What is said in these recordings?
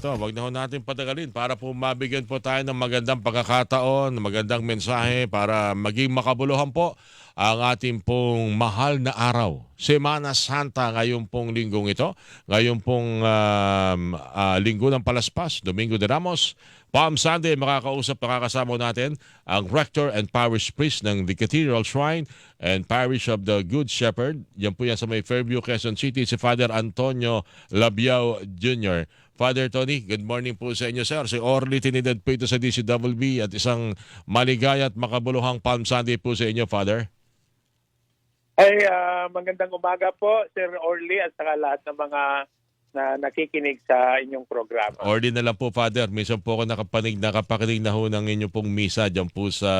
ito, wag na ho natin patagalin para po mabigyan po tayo ng magandang pagkakataon, magandang mensahe para maging makabuluhan po ang ating pong mahal na araw. Semana Santa ngayon pong linggong ito. Ngayon pong um, ah, linggo ng Palaspas, Domingo de Ramos. Palm Sunday, makakausap, makakasama natin ang Rector and Parish Priest ng the Cathedral Shrine and Parish of the Good Shepherd. Yan po yan sa may Fairview, Quezon City, si Father Antonio Labiao Jr. Father Tony, good morning po sa inyo, sir. Si Orly Tinidad po ito sa DCWB at isang maligaya at makabuluhang Palm Sunday po sa inyo, Father. Ay, ah, magandang umaga po, Sir Orly, at saka lahat ng mga na nakikinig sa inyong programa. Orly na lang po, Father. Minsan po ako nakapanig, nakapakinig na ho ng inyo pong misa dyan po sa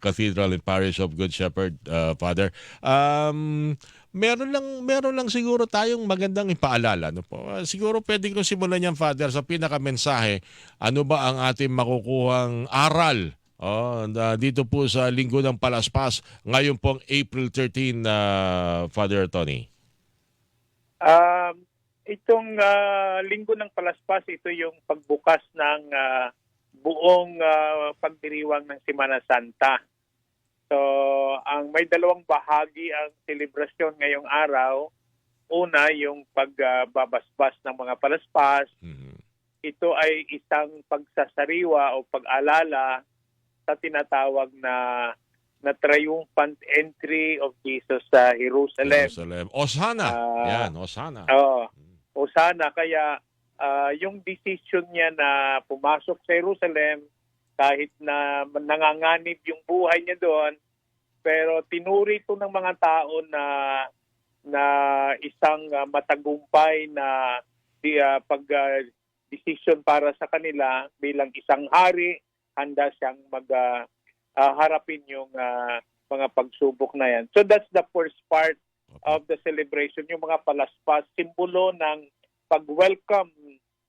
Cathedral and Parish of Good Shepherd, uh, Father. Um, meron lang meron lang siguro tayong magandang ipaalala no po. Uh, siguro pwede ko simulan yan Father sa pinaka mensahe. Ano ba ang ating makukuhang aral Oh, na- dito po sa Linggo ng Palaspas ngayon pong April 13 na Father Tony. Um, itong ah, linggo ng palaspas, ito yung pagbukas ng ah, buong ah, pagdiriwang ng Semana Santa. So, ang may dalawang bahagi ang selebrasyon ngayong araw. Una, yung pagbabasbas ng mga palaspas. Mhm. ito ay isang pagsasariwa o pag-alala sa tinatawag na na triumphant entry of Jesus sa Jerusalem. Jerusalem. Osana. Ah, Yan, Osana. Oo. o sana kaya ah, yung decision niya na pumasok sa Jerusalem kahit na nanganganib yung buhay niya doon pero tinuri ito ng mga tao na na isang ah, matagumpay na di, ah, pag ah, decision para sa kanila bilang isang hari handa siyang mag ah, ah, harapin yung ah, mga pagsubok na yan. So that's the first part of the celebration, yung mga palaspas, simbolo ng pag-welcome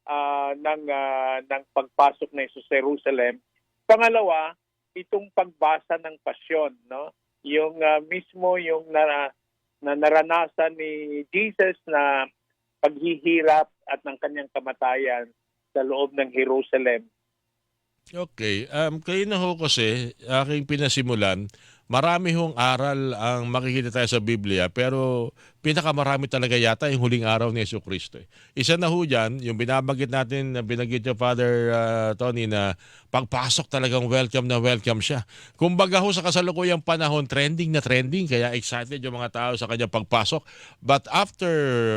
ah, ng ah, ng pagpasok na sa Jerusalem. Pangalawa, itong pagbasa ng pasyon, no? Yung ah, mismo yung na, na naranasan ni Jesus na paghihirap at ng kanyang kamatayan sa loob ng Jerusalem. Okay. Um, kayo na ho kasi, aking pinasimulan, marami hong aral ang makikita tayo sa Biblia, pero pinakamarami talaga yata yung huling araw ni Yesu Cristo. eh. Isa na ho dyan, yung binabanggit natin, na binanggit yung Father uh, Tony, na pagpasok talagang welcome na welcome siya. Kumbaga ho sa kasalukuyang panahon, trending na trending, kaya excited yung mga tao sa kanyang pagpasok. But after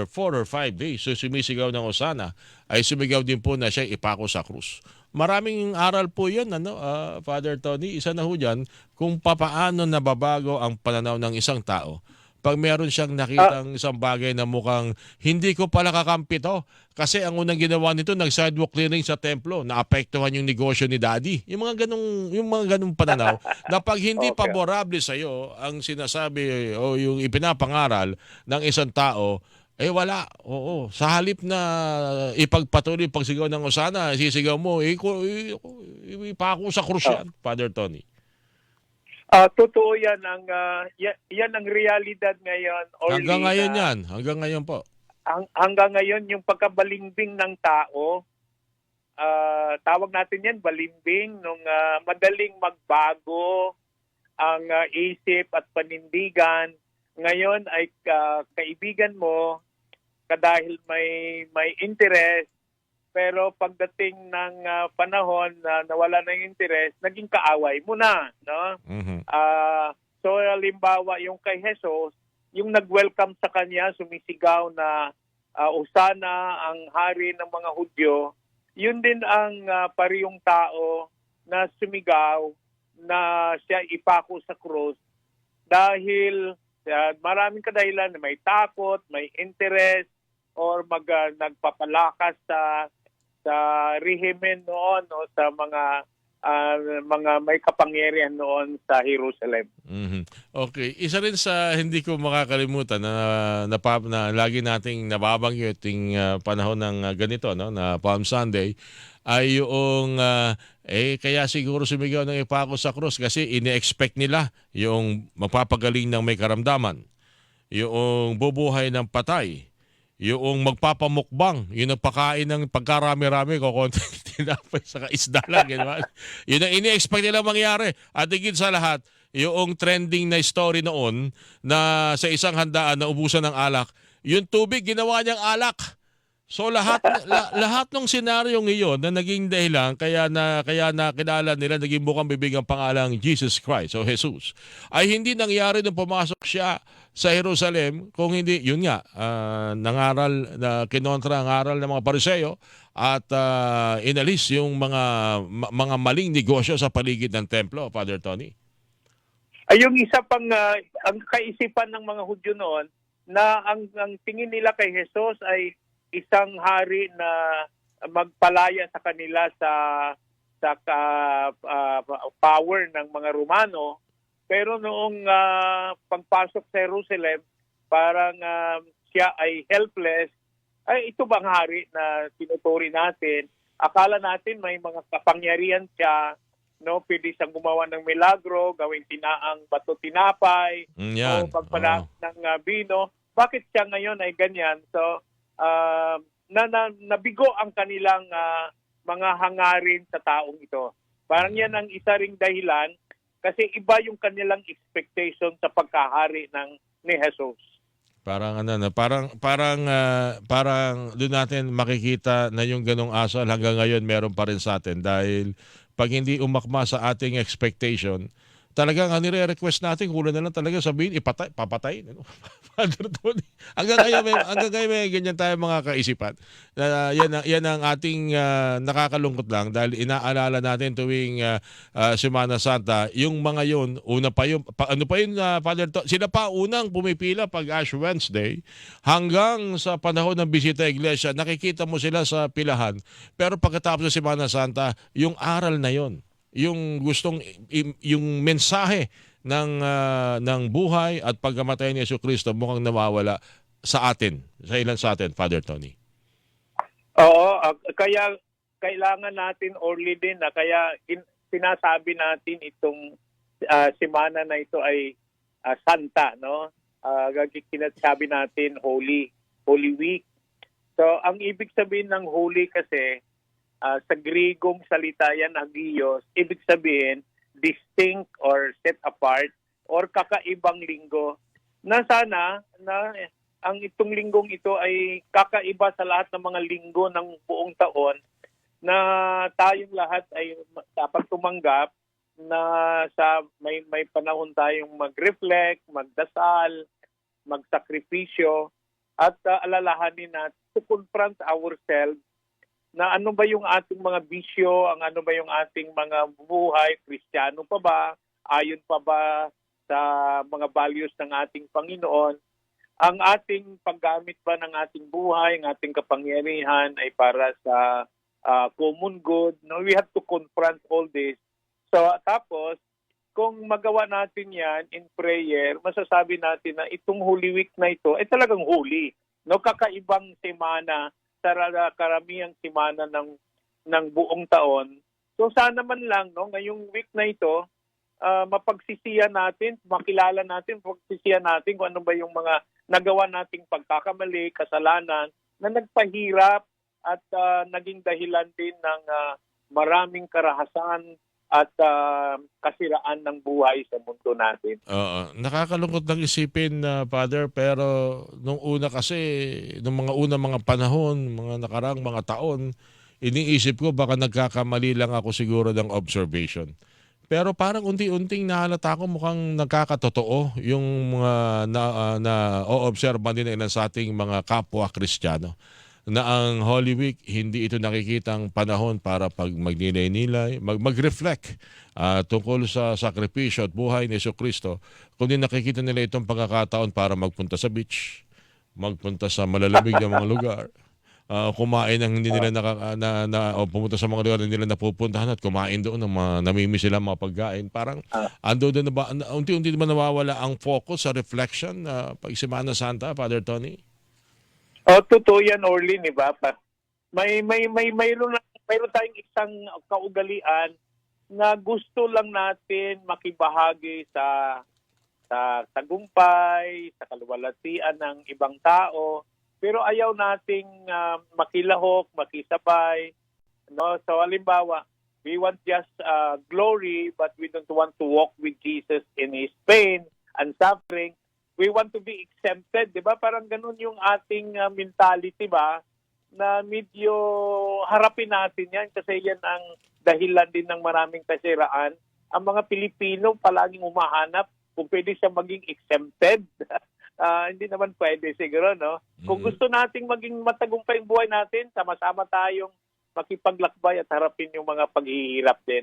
four or five days, so sumisigaw ng Osana, ay sumigaw din po na siya ipako sa krus. Maraming aral po yun, ano, ah, Father Tony. Isa na ho dyan, kung papaano nababago ang pananaw ng isang tao. Pag meron siyang nakitang isang bagay na mukhang hindi ko pala kakampi to. Kasi ang unang ginawa nito, nag-sidewalk clearing sa templo. Naapektuhan yung negosyo ni daddy. Yung mga ganong, yung mga ganong pananaw na pag hindi Okay. paborable sa'yo ang sinasabi o yung ipinapangaral ng isang tao, eh wala. Oo. Sa halip na ipagpatuloy pagsigaw ng Osana, sisigaw mo, eh, ko- eh, eh, ipako sa krus yan, Father Tony. Ah, totoo yan ang ah, ya- yan ang realidad ngayon. Orly, Hanggang ngayon na- yan. Hanggang ngayon po. hang- hanggang ngayon yung pagkabalimbing ng tao ah, tawag natin yan balimbing nung ah, madaling magbago ang ah, isip at panindigan ngayon ay ah, kaibigan mo kadahil may may interest pero pagdating ng ah, panahon na nawala ng interest naging kaaway mo na no Mhm. Ah, so halimbawa yung kay Jesus, yung nag-welcome sa kanya, sumisigaw na ah, Osana ang hari ng mga Hudyo, yun din ang ah, pariyong tao na sumigaw na siya ipako sa krus dahil ah, maraming kadahilan may takot, may interest or mag ah, nagpapalakas sa sa rehimen noon o sa mga ah, mga may kapangyarihan noon sa Jerusalem. Mhm. Okay. Isa rin sa hindi ko makakalimutan na, na, na, na lagi nating nababanggit yung ah, panahon ng ah, ganito, no, na Palm Sunday, ay yung, ah, eh, kaya siguro sumigaw ng ipako sa krus kasi ine-expect nila yung magpapagaling ng may karamdaman, yung bubuhay ng patay, yung magpapamukbang, yung nagpakain ng pagkarami-rami ko konti tinapay sa isda lang. Yun, yun ang ini-expect nila mangyari. At higit sa lahat, yung trending na story noon na sa isang handaan na ubusan ng alak, yung tubig ginawa niyang alak. So lahat la, lahat ng senaryong iyon na naging dahilan kaya na kaya na kilala nila naging bukang bibig ang pangalang Jesus Christ o Jesus ay hindi nangyari nung pumasok siya sa Jerusalem kung hindi yun nga ah, nangaral na kinontra ang aral ng mga pariseo at ah, inalis yung mga mga maling negosyo sa paligid ng templo Father Tony. Ay yung isa pang ah, ang kaisipan ng mga Hudyo noon na ang, ang tingin nila kay Jesus ay isang hari na magpalaya sa kanila sa sa ka- ah, power ng mga Romano. Pero noong ah, pagpasok sa Jerusalem parang ah, siya ay helpless. Ay ito bang hari na tinuturi natin? Akala natin may mga kapangyarihan siya no? Pwede siyang gumawa ng milagro gawing tinaang bato tinapay Mm, yan. o pagpala ng uh, bino, bakit siya ngayon ay ganyan? So, uh, na, na, nabigo ang kanilang uh, mga hangarin sa taong ito. Parang yan ang isa ring dahilan kasi iba yung kanilang expectation sa pagkahari ng ni Jesus. Parang ano na, parang parang ah, parang doon natin makikita na yung ganong asal hanggang ngayon meron pa rin sa atin dahil pag hindi umakma sa ating expectation, talagang ang nire-request natin, kulang na lang talaga sabihin, ipatay, papatay. Ano? Father Tony. Hanggang ngayon, may, hanggang ngayon may ganyan tayo mga kaisipan. Na, yan, yan ang ating ah, nakakalungkot lang dahil inaalala natin tuwing ah, ah, Semana Santa, yung mga yun, una pa yun, pa, ano pa yun, ah, Father Tony, sila pa unang pumipila pag Ash Wednesday hanggang sa panahon ng bisita iglesia, nakikita mo sila sa pilahan. Pero pagkatapos ng Semana Santa, yung aral na yon yung gustong yung mensahe ng ah, ng buhay at pagkamatay ni Yesu Kristo mukhang nawawala sa atin, sa ilan sa atin, Father Tony. Oo, ah, kaya kailangan natin early din na kaya in, sinasabi natin itong ah, semana na ito ay ah, santa, no? Uh, sinasabi natin holy, holy week. So, ang ibig sabihin ng holy kasi ah, sa Grigong salita yan, agios, ibig sabihin distinct or set apart or kakaibang linggo. Na sana na ang itong linggong ito ay kakaiba sa lahat ng mga linggo ng buong taon na tayong lahat ay dapat tumanggap na sa may may panahon tayong mag-reflect, magdasal, magsakripisyo at uh, alalahanin na to confront ourselves na ano ba yung ating mga bisyo, ang ano ba yung ating mga buhay, kristyano pa ba, ayon pa ba sa mga values ng ating Panginoon, ang ating paggamit ba ng ating buhay, ng ating kapangyarihan ay para sa ah, common good. No, we have to confront all this. So tapos kung magawa natin 'yan in prayer, masasabi natin na itong Holy Week na ito ay talagang holy. No, kakaibang semana sa ra- karamihang semana ng ng buong taon. So sana man lang no, ngayong week na ito, ah, mapagsisiyan natin, makilala natin, pagsisiyan natin kung ano ba yung mga nagawa nating pagkakamali, kasalanan na nagpahirap at ah, naging dahilan din ng ah, maraming karahasan at ah, kasiraan ng buhay sa mundo natin. Oo. nakakalungkot lang isipin na Father pero nung una kasi nung mga unang mga panahon, mga nakarang mga taon, iniisip ko baka nagkakamali lang ako siguro ng observation. Pero parang unti-unting nahalata ko mukhang nagkakatotoo yung mga na, ah, na o-obserban din ng ilan sa ating mga kapwa Kristiyano na ang Holy Week hindi ito nakikitang panahon para pag magnilay-nilay, mag mag-reflect ah, tungkol sa sakripisyo at buhay ni Yesu Kristo, kundi nakikita nila itong pagkakataon para magpunta sa beach, magpunta sa malalamig na mga lugar, ah, kumain ng hindi nila naka, na, na, o pumunta sa mga lugar na nila napupuntahan at kumain doon ng mga namimiss sila mga pagkain. Parang ando doon na ba, unti-unti naman nawawala ang focus sa reflection na pag Semana Santa, Father Tony? Oh, totoo yan, Orlin, di ba? May, may, may, mayroon, mayroon tayong isang kaugalian na gusto lang natin makibahagi sa sa tagumpay, sa kaluwalhatian ng ibang tao. pero ayaw nating ah, makilahok, makisabay. No? So halimbawa, we want just uh, glory but we don't want to walk with Jesus in His pain and suffering. We want to be exempted, di ba? Parang ganun yung ating ah, mentality ba? Na medyo harapin natin yan kasi yan ang dahilan din ng maraming kasiraan. Ang mga Pilipino palaging umahanap kung pwede siya maging exempted. Ah, hindi naman pwede siguro, no? Kung Mhm. gusto nating maging matagumpay ang buhay natin, sama-sama tayong makipaglakbay at harapin yung mga paghihirap din.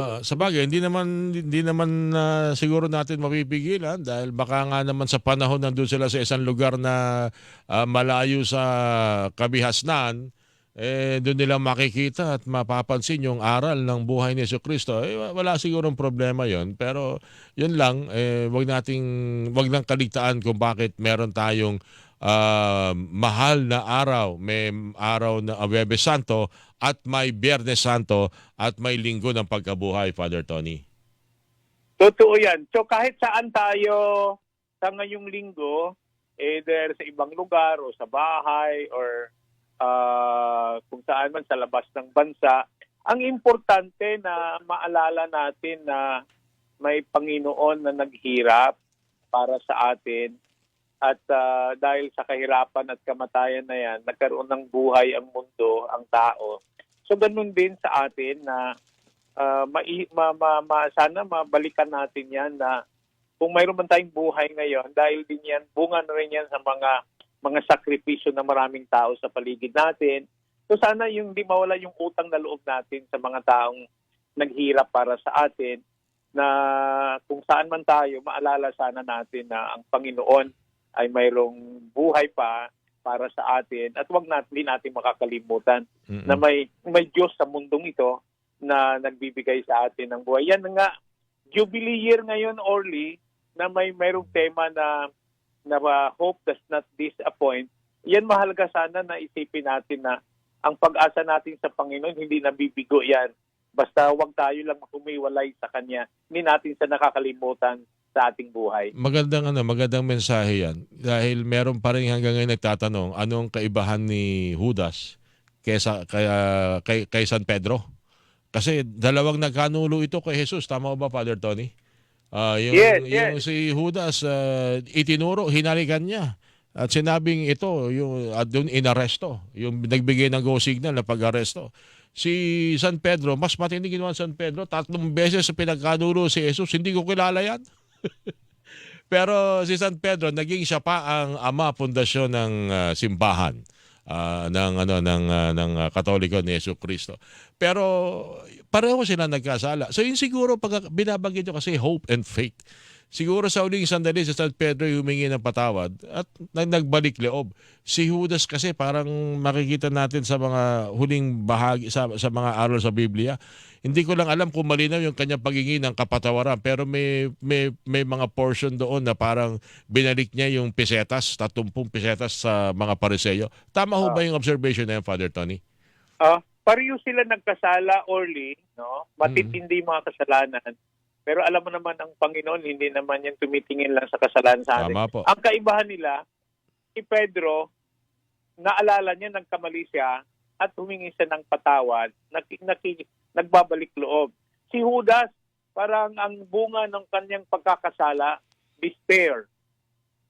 Ah, sa bagay, hindi naman hindi naman ah, siguro natin mapipigilan dahil baka nga naman sa panahon nandun sila sa isang lugar na ah, malayo sa kabihasnan, eh doon nila makikita at mapapansin yung aral ng buhay ni Kristo. Eh, wa- wala sigurong problema yon pero yun lang, eh, wag nating wag nang kaligtaan kung bakit meron tayong ah, mahal na araw. May araw na Webes Santo at may Biyernes Santo at may linggo ng pagkabuhay, Father Tony. Totoo yan. So kahit saan tayo sa ngayong linggo, either sa ibang lugar o sa bahay or ah, kung saan man sa labas ng bansa, ang importante na maalala natin na may Panginoon na naghirap para sa atin at ah, dahil sa kahirapan at kamatayan na yan, nagkaroon ng buhay ang mundo, ang tao. So ganun din sa atin na ah, mai- ma, ma, ma- sana mabalikan natin yan na kung mayroon man tayong buhay ngayon, dahil din yan, bunga na rin yan sa mga mga sakripisyo ng maraming tao sa paligid natin. So sana yung di mawala yung utang na loob natin sa mga taong naghirap para sa atin na kung saan man tayo, maalala sana natin na ang Panginoon ay mayroong buhay pa para sa atin at wag natin din natin makakalimutan Mm-mm. na may may Diyos sa mundong ito na nagbibigay sa atin ng buhay. Yan nga, Jubilee year ngayon, Orly, na may mayroong tema na na uh, hope does not disappoint. Yan mahalaga sana na isipin natin na ang pag-asa natin sa Panginoon hindi nabibigo yan. Basta wag tayo lang humiwalay sa Kanya. Hindi natin sa nakakalimutan sa ating buhay. Magandang ano, magandang mensahe 'yan. Dahil meron pa rin hanggang ngayon nagtatanong, anong kaibahan ni Judas kaysa kaya kay, kay San Pedro? Kasi dalawang nagkanulo ito kay Jesus, tama ba Father Tony? Ah, yung, Yes, yung yes. si Judas ah, itinuro, hinalikan niya. At sinabing ito, yung at doon inaresto, yung nagbigay ng go signal na pag-aresto. Si San Pedro, mas matindi ginawa San Pedro, tatlong beses sa pinagkanulo si Jesus, hindi ko kilala yan. Pero si San Pedro naging siya pa ang ama pundasyon ng ah, simbahan ah, ng ano ng ah, ng Katoliko ni Yesu Kristo. Pero pareho sila nagkasala. So yun siguro pag binabanggit nyo kasi hope and faith. Siguro sa uling sandali si San Pedro humingi ng patawad at nag- nagbalik loob. Si Judas kasi parang makikita natin sa mga huling bahagi sa, sa mga aral sa Biblia. Hindi ko lang alam kung malinaw yung kanyang paghingi ng kapatawaran pero may may may mga portion doon na parang binalik niya yung pesetas, 30 pesetas sa mga pariseyo. Tama ho ba yung observation na yan, Father Tony? Ah, pareho sila nagkasala Orly, no? Matitindi yung mga kasalanan. Pero alam mo naman ang Panginoon, hindi naman yan tumitingin lang sa kasalanan sa atin. Tama po. Ang kaibahan nila, si Pedro, naalala niya nagkamali siya at humingi siya ng patawad, naki, naki, nagbabalik loob. Si Judas, parang ang bunga ng kanyang pagkakasala, despair.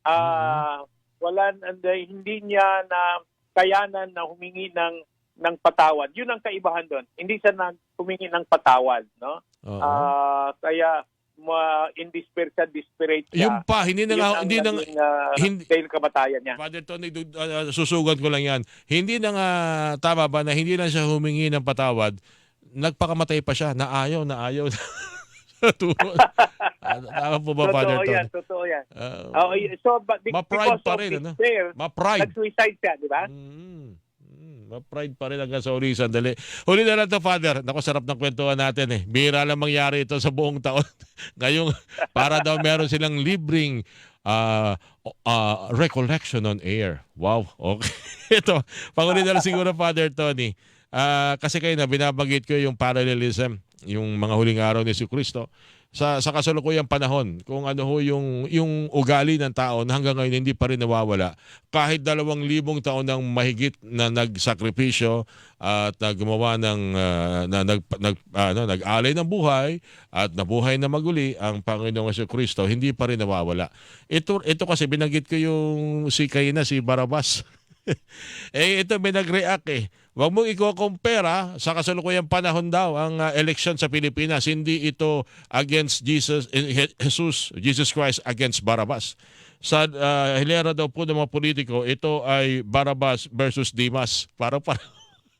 Ah, wala uh, hindi niya na kayanan na humingi ng ng patawad. 'Yun ang kaibahan doon. Hindi siya nag humingi ng patawad, no? Oo. Ah, kaya ma in despair siya, desperate siya. yung pa, hindi na Yun nga, ang hindi na naging, ah, hindi- dahil kamatayan niya. Father Tony, du- uh, susugan ko lang yan. Hindi na nga, tama ba, na hindi lang siya humingi ng patawad, nagpakamatay pa siya, na ayaw, na ayaw. Tuwa. Ah, tama po ba, Father Totoo yan, Tony? totoo yan. Ah, y- so, but be- Ma-pride because pa of rin, ano? despair, ma-pride. nag-suicide siya, di ba? Mm, mm, ma-pride pa rin hanggang sa uli sandali. Huli na lang to, Father. Naku, sarap ng kwentuhan natin eh. Bira lang mangyari ito sa buong taon. Ngayong, para daw meron silang libreng ah, ah, recollection on air. Wow, okay. ito, panguli na lang siguro, Father Tony. Ah, kasi kayo na binabanggit ko yung parallelism, yung mga huling araw ni Kristo. Sa sa kasalukuyang panahon kung ano ho yung yung ugali ng tao na hanggang ngayon hindi pa rin nawawala. Kahit dalawang libong taon ng mahigit na nagsakripisyo at na gumawa ng ah, na nag, nag ano nag-alay ng buhay at nabuhay na maguli ang Panginoong Hesus Kristo hindi pa rin nawawala. Ito ito kasi binanggit ko yung si Kaina si Barabas. Eh ito may nag-react eh. Huwag mong i-compare sa kasalukuyang panahon daw ang ah, election sa Pilipinas. Hindi ito against Jesus, eh, Je- Jesus, Jesus Christ against Barabas. Sa ah, hilera daw po ng mga politiko, ito ay Barabas versus Dimas. Para para.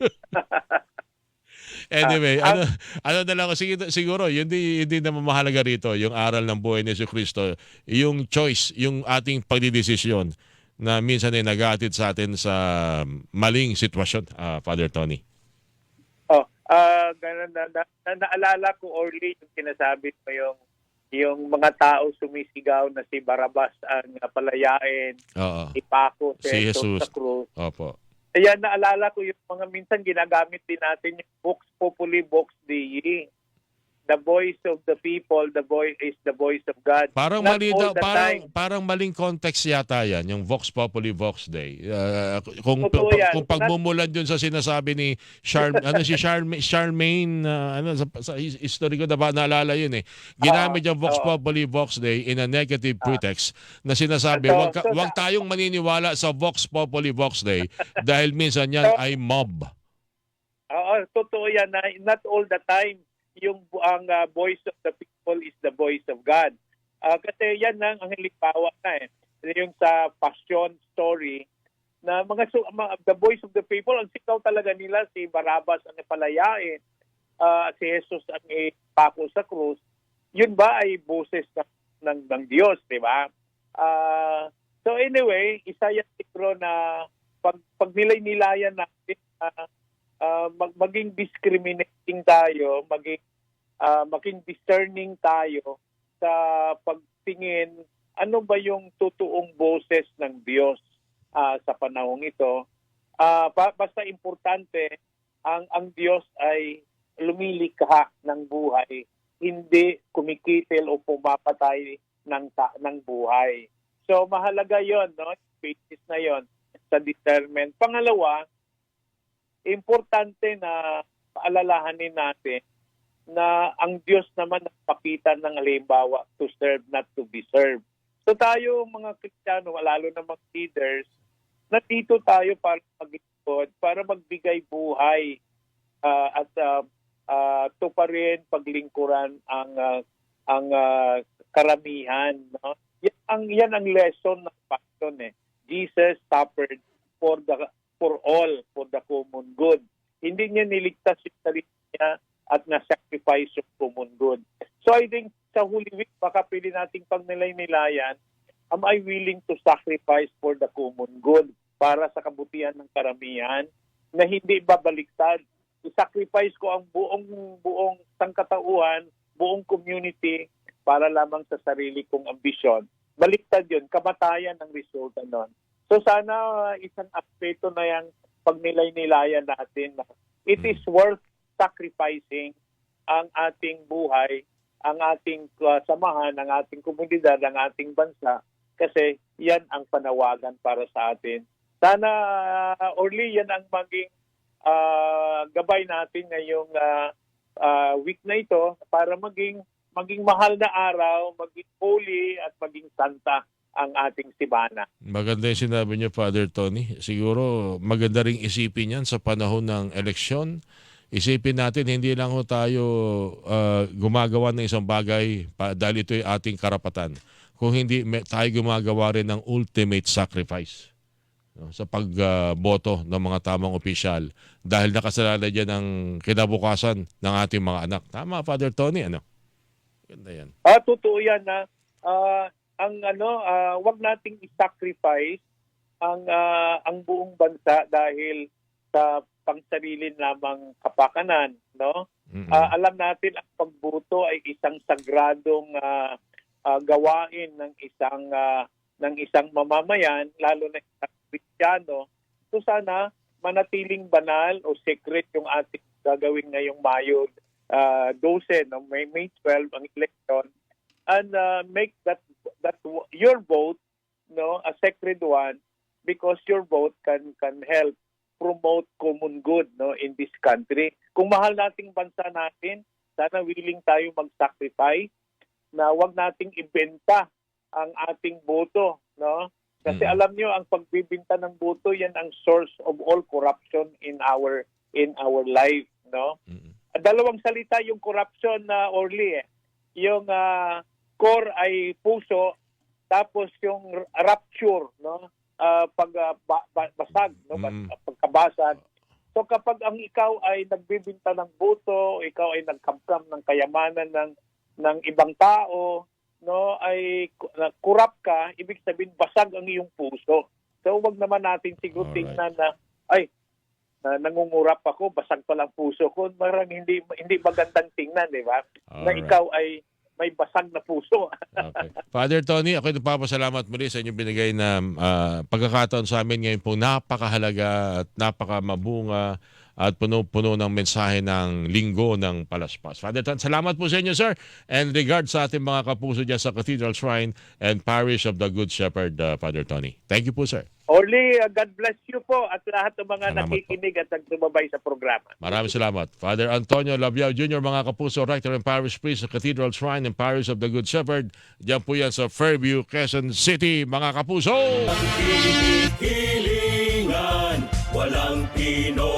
anyway, Ah, ano, ano na lang, sige, siguro, hindi, hindi naman mahalaga rito yung aral ng buhay ni Jesus Kristo. Yung choice, yung ating pagdidesisyon na minsan ay nag-aatid sa atin sa maling sitwasyon, ah, Father Tony. Oh, ah ganun na, na, na, naalala ko early yung sinasabi mo yung yung mga tao sumisigaw na si Barabas ang palayain, Oo. ipako Si si Jesus. Sa krus. Opo. Kaya naalala ko yung mga minsan ginagamit din natin yung Vox Populi, Vox Dei. The voice of the people, the voice is the voice of God. Parang Not mali daw, parang time. parang maling context yata 'yan, yung Vox Populi Vox Day. Ah, kung Totoo yan. kung pagmumulan dun sa sinasabi ni Charm ano si Charm Charmaine ah, ano sa, sa his- history ko na ba naalala yun eh. Ginamit yung Vox oo. Populi Vox Day in a negative pretext na sinasabi So- wag, ka- so- wag tayong maniniwala sa Vox Populi Vox Day dahil minsan yan So- ay mob. Oo, totoo yan. Not all the time yung ang ah, voice of the people is the voice of God. Ah, kasi yan ang ang halimbawa na eh. Yung sa passion story na mga, su- mga the voice of the people ang sikaw talaga nila si Barabas ang palayain at si Jesus ang ipako sa krus. Yun ba ay boses ng ng, ng Diyos, di ba? Ah, so anyway, isa yan siguro na pag, pag nilay-nilayan natin ah, ah, mag, maging discriminating tayo, maging ah, maging discerning tayo sa pagtingin ano ba yung totoong boses ng Diyos ah, sa panahong ito. Ba- basta importante ang ang Diyos ay lumilikha ng buhay, hindi kumikitil o pumapatay ng ta- ng buhay. So mahalaga 'yon, no? Basis na 'yon sa discernment. Pangalawa, importante na paalalahanin natin na ang Diyos naman nagpakita ng halimbawa to serve, not to be served. So tayo mga Kristiyano, lalo na mga leaders, nandito tayo para maglingkod, para magbigay buhay ah, at uh, uh, tuparin, paglingkuran ang ah, ang ah, karamihan. No? Yan ang yan ang lesson ng passion eh. Jesus suffered for the for all for the common good. Hindi niya niligtas yung sarili niya at na-sacrifice yung common good. So I think sa Holy Week, baka pwede nating pagnilay-nilayan, am I willing to sacrifice for the common good para sa kabutihan ng karamihan na hindi babaliktad. I-sacrifice ko ang buong buong sangkatauhan, buong community para lamang sa sarili kong ambisyon. Baliktad yun, kamatayan ang resulta nun. So sana uh, isang aspeto na yung pagnilay-nilayan natin na it is worth sacrificing ang ating buhay, ang ating uh, samahan, ang ating komunidad, ang ating bansa kasi yan ang panawagan para sa atin. Sana, uh, Orly, yan ang maging uh, gabay natin ngayong uh, uh, week na ito para maging maging mahal na araw, maging holy at maging santa ang ating sibana. Maganda yung sinabi niyo, Father Tony. Siguro maganda ring isipin yan sa panahon ng eleksyon. Isipin natin, hindi lang ho tayo ah, gumagawa ng isang bagay pa, dahil ito yung ating karapatan. Kung hindi, may, tayo gumagawa rin ng ultimate sacrifice no, sa pagboto ng mga tamang opisyal dahil nakasalalay dyan ang kinabukasan ng ating mga anak. Tama, Father Tony, ano? Ganda yan. Ah, totoo yan na ah, ang ano, ah, wag nating i-sacrifice ang ah, ang buong bansa dahil sa pangsarili lamang kapakanan, no? Mm-mm. Ah, alam natin ang pagboto ay isang sagradong ah, ah, gawain ng isang ah, ng isang mamamayan, lalo na isang Kristiyano. So sana manatiling banal o secret yung ating gagawin ngayong Mayo uh, 12, no, May, May 12 ang election, and uh, make that that your vote no a sacred one because your vote can can help promote common good no in this country. Kung mahal nating bansa natin, sana willing tayo mag-sacrifice na wag nating ibenta ang ating boto, no? Kasi Mm. alam niyo ang pagbibinta ng boto yan ang source of all corruption in our in our life, no? Mm. Dalawang salita yung corruption na Orly eh. Yung ah, core ay puso tapos yung r- rapture, no? Ah, pag ah, ba- ba- basag, no? Mm. Pagkabasag. So kapag ang ikaw ay nagbibinta ng boto, ikaw ay nagkamkam ng kayamanan ng ng ibang tao, no, ay ku- na corrupt ka, ibig sabihin basag ang iyong puso. So wag naman natin siguro Alright. tingnan na ay na nangungurap ako, basag pa lang puso ko. Marang hindi hindi magandang tingnan, di ba? Na ikaw ay may basag na puso. Okay. Father Tony, ako nagpapasalamat muli sa inyong binigay na ah, pagkakataon sa amin ngayon po napakahalaga at napakamabunga at puno-puno ng mensahe ng linggo ng palaspas. Father Tony, salamat po sa inyo, sir. And regard sa ating mga kapuso dyan sa Cathedral Shrine and Parish of the Good Shepherd, ah, Father Tony. Thank you po, sir. Orly, uh, God bless you po at lahat ng mga Salamat po. nakikinig at nagtumabay sa programa. Maraming salamat. Father Antonio Labiao Jr., mga kapuso, Rector and Parish Priest sa Cathedral Shrine and Parish of the Good Shepherd. Diyan po yan sa Fairview, Quezon City, mga kapuso! Hilingan, walang pinoproblema.